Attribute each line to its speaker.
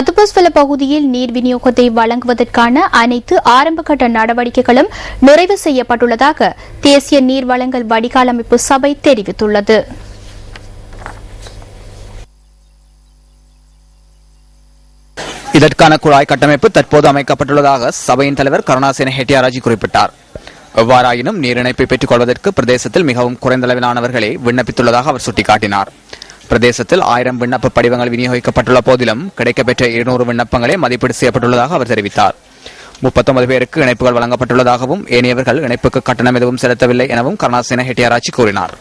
Speaker 1: சத்துபஸ்வல பகுதியில் நீர் விநியோகத்தை வழங்குவதற்கான அனைத்து ஆரம்பகட்ட நடவடிக்கைகளும் நிறைவு செய்யப்பட்டுள்ளதாக தேசிய நீர் வழங்கல் வடிகால் அமைப்பு சபை தெரிவித்துள்ளது.
Speaker 2: இதற்கான குழாய் கட்டமைப்பு தற்போது அமைக்கப்பட்டுள்ளதாக சபையின் தலைவர் கருணாசேன ஹெட்டியாராஜி குறிப்பிட்டார். எவ்வாறாயினும் நீரிணைப்பை பெற்றுக் கொள்வதற்கு பிரதேசத்தில் மிகவும் குறைந்த அளவிலானவர்களே விண்ணப்பித்துள்ளதாக அவர் சுட்டிக்காட்டினார். பிரதேசத்தில் ஆயிரம் விண்ணப்ப படிவங்கள் விநியோகிக்கப்பட்டுள்ள போதிலும் கிடைக்கப்பெற்ற இருநூறு விண்ணப்பங்களே மதிப்பீடு செய்யப்பட்டுள்ளதாக அவர் தெரிவித்தார். முப்பத்தொன்பது பேருக்கு இணைப்புகள் வழங்கப்பட்டுள்ளதாகவும் ஏனையவர்கள் இணைப்புக்கு கட்டணம் எதுவும் செலுத்தவில்லை எனவும் கருணாசேன ஹெட்டியாராச்சி கூறினார்.